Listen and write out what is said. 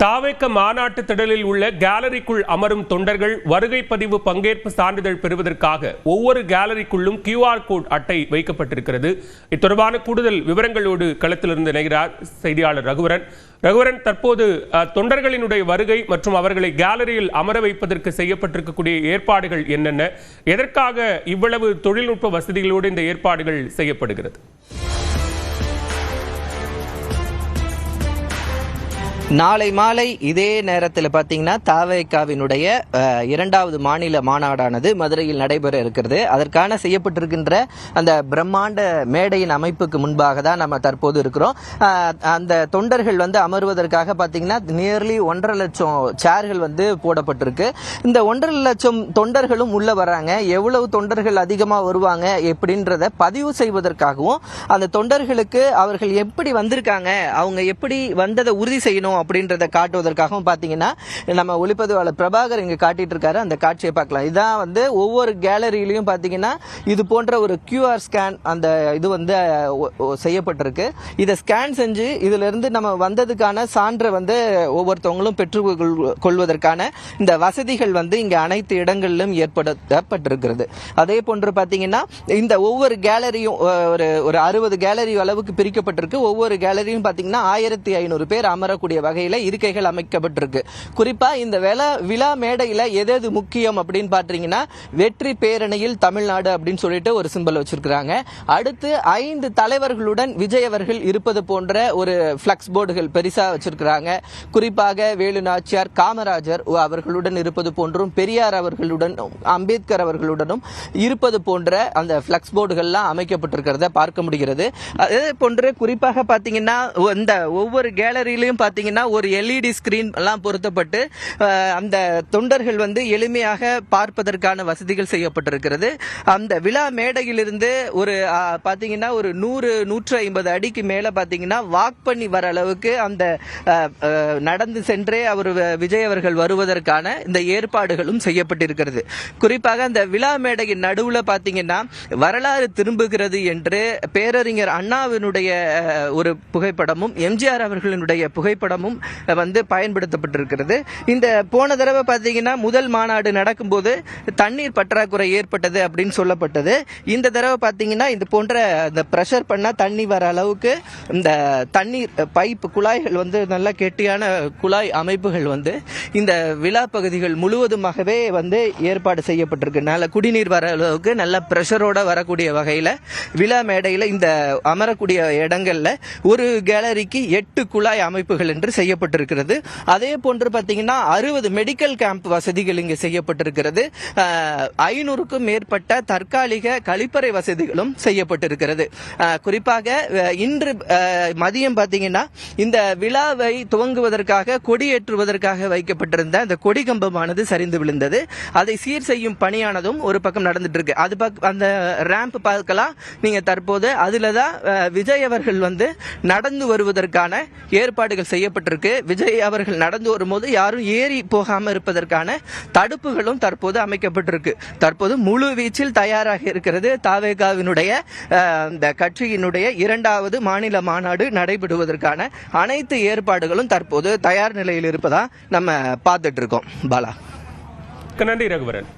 தாவேக்க மாநாட்டு திடலில் உள்ள கேலரிக்குள் அமரும் தொண்டர்கள் வருகை பதிவு பங்கேற்பு சான்றிதழ் பெறுவதற்காக ஒவ்வொரு கேலரிக்குள்ளும் கியூஆர் கோட் அட்டை வைக்கப்பட்டிருக்கிறது. இத்தொடர்பான கூடுதல் விவரங்களோடு களத்திலிருந்து இணைகிறார் செய்தியாளர் ரகுவரன். ரகுவரன் தற்போது தொண்டர்களினுடைய வருகை மற்றும் அவர்களை கேலரியில் அமர வைப்பதற்கு செய்யப்பட்டிருக்கக்கூடிய ஏற்பாடுகள் என்னென்ன? எதற்காக இவ்வளவு தொழில்நுட்ப வசதிகளோடு இந்த ஏற்பாடுகள் செய்யப்படுகிறது? நாளை மாலை இதே நேரத்தில் பார்த்தீங்கன்னா தாவேக்காவினுடைய இரண்டாவது மாநில மாநாடானது மதுரையில் நடைபெற இருக்கிறது. அதற்கான செய்யப்பட்டிருக்கின்ற அந்த பிரம்மாண்ட மேடையின் அமைப்புக்கு முன்பாக தான் நம்ம தற்போது இருக்கிறோம். அந்த தொண்டர்கள் வந்து அமர்வதற்காக பார்த்தீங்கன்னா நியர்லி ஒன்றரை லட்சம் சேர்கள் வந்து போடப்பட்டிருக்கு. இந்த ஒன்றரை லட்சம் தொண்டர்களும் உள்ளே வராங்க. எவ்வளவு தொண்டர்கள் அதிகமாக வருவாங்க எப்படின்றத பதிவு செய்வதற்காகவும் அந்த தொண்டர்களுக்கு அவர்கள் எப்படி வந்திருக்காங்க அவங்க எப்படி வந்ததை உறுதி செய்யணும் அப்படின்றத காட்டுவதற்காகவும் பார்த்தீங்கன்னா நம்ம ஒளிப்பதிவாளர் பிரபாகர் இங்கே காட்டிட்டு இருக்காரு அந்த காட்சியை பார்க்கலாம். இதான் வந்து ஒவ்வொரு கேலரியிலையும் பார்த்தீங்கன்னா இது போன்ற ஒரு கியூஆர் ஸ்கேன் அந்த இது வந்து செய்யப்பட்டிருக்கு. இதை ஸ்கேன் செஞ்சு இதிலிருந்து நம்ம வந்ததுக்கான சான்றை வந்து ஒவ்வொருத்தவங்களும் பெற்று கொள்வதற்கான இந்த வசதிகள் வந்து இங்கே அனைத்து இடங்களிலும் ஏற்படுத்தப்பட்டிருக்கிறது. அதே போன்று பார்த்தீங்கன்னா இந்த ஒவ்வொரு கேலரியும் ஒரு ஒரு அறுபது கேலரி அளவுக்கு பிரிக்கப்பட்டிருக்கு. ஒவ்வொரு கேலரியும் பார்த்தீங்கன்னா ஆயிரத்தி ஐநூறு பேர் அமரக்கூடிய வகையில் இருக்கைகள் அமைக்கப்பட்டிருக்கு. குறிப்பா இந்த விழா விழா மேடையில் எது முக்கியம் அப்படின்னு பார்த்தீங்கன்னா வெற்றி பேரணியில் தமிழ்நாடு அப்படின்னு சொல்லிட்டு ஒரு சிம்பல் வச்சிருக்கிறாங்க. அடுத்து ஐந்து தலைவர்களுடன் விஜய் அவர்கள் இருப்பது போன்ற ஒரு பிளக்ஸ் போர்டுகள் பெருசா வச்சிருக்கிறாங்க. குறிப்பாக வேலு நாச்சியார் காமராஜர் அவர்களுடன் இருப்பது போன்றும் பெரியார் அவர்களுடன் அம்பேத்கர் அவர்களுடனும் இருப்பது போன்ற அந்த பிளக்ஸ் போர்டுகள்லாம் அமைக்கப்பட்டிருக்கிறத பார்க்க முடிகிறது. அதே போன்று குறிப்பாக பார்த்தீங்கன்னா இந்த ஒவ்வொரு கேலரியிலையும் பார்த்தீங்கன்னா ஒரு எல்இடி ஸ்கிரீன் எல்லாம் பொருத்தப்பட்டு அந்த தொண்டர்கள் வந்து எளிமையாக பார்ப்பதற்கான வசதிகள் செய்யப்பட்டிருக்கிறது. அந்த விழா மேடையிலிருந்து ஒரு பார்த்தீங்கன்னா ஒரு நூறு நூற்று ஐம்பது அடிக்கு மேலே பார்த்தீங்கன்னா வாக் பண்ணி வர அளவுக்கு அந்த நடந்து சென்றே அவர் வ- விஜய் அவர்கள் வருவதற்கான இந்த ஏற்பாடுகளும் செய்யப்பட்டிருக்கிறது. குறிப்பாக அந்த விழா மேடையின் நடுவில் பார்த்தீங்கன்னா வரலாறு திரும்புகிறது என்று பேரறிஞர் அண்ணாவினுடைய ஒரு புகைப்படமும் எம்ஜிஆர் அவர்களினுடைய புகைப்படமும் அஹ், வந்து பயன்படுத்தப்பட்டிருக்கிறது. இந்த போன தடவை பார்த்தீங்கன்னா முதல் மாநாடு நடக்கும்போது தண்ணீர் பற்றாக்குறை ஏற்பட்டது அப்படின்னு சொல்லப்பட்டது. இந்த தடவை பார்த்தீங்கன்னா இது போன்ற இந்த ப்ரெஷர் பண்ணால் தண்ணி வர அளவுக்கு இந்த தண்ணீர் பைப் குழாய்கள் வந்து நல்ல கெட்டியான குழாய் அமைப்புகள் வந்து இந்த விழா பகுதிகள் முழுவதுமாகவே வந்து ஏற்பாடு செய்யப்பட்டிருக்கு. நல்ல குடிநீர் வர அளவுக்கு நல்ல ப்ரெஷரோட வரக்கூடிய வகையில் விழா மேடையில் இந்த அமரக்கூடிய இடங்களில் ஒரு கேலரிக்கு எட்டு குழாய் அமைப்புகள் என்று செய்யப்பட்டிருக்கிறது. அதே போன்று பார்த்தீங்கன்னா அறுபது மெடிக்கல் கேம்ப் வசதிகள் இங்கு செய்யப்பட்டிருக்கிறது. ஐநூறுக்கும் மேற்பட்ட தற்காலிக கழிப்பறை வசதிகளும் செய்யப்பட்டிருக்கிறது. குறிப்பாக இன்று மதியம் பார்த்தீங்கன்னா இந்த விழாவை துவங்குவதற்காக கொடியேற்றுவதற்காக வைக்கப்பட்டிருந்த அந்த கொடி கம்பமானது சரிந்து விழுந்தது. அதை சீர் செய்யும் பணியானதும் ஒரு பக்கம் நடந்துட்டு இருக்கு அது பக் அந்த ரேம்ப் பார்க்கலாம். நீங்க தற்போது அதுல தான் விஜய் அவர்கள் வந்து நடந்து வருவதற்கான ஏற்பாடுகள் அமைக்கப்பட்டிருக்கு விஜய் அவர்கள் நடந்து வரும்போது யாரும் ஏறி போகாமல் இருப்பதற்கான தடுப்புகளும் தற்போது அமைக்கப்பட்டிருக்கு. தற்போது முழு வீச்சில் தயாராக இருக்கிறது தாவேகாவினுடைய இந்த கட்சியினுடைய இரண்டாவது மாநில மாநாடு நடைபெறுவதற்கான அனைத்து ஏற்பாடுகளும் தற்போது தயார் நிலையில் இருப்பதா நம்ம பார்த்துட்டு இருக்கோம். பாலா. நன்றி ரகுவரன்.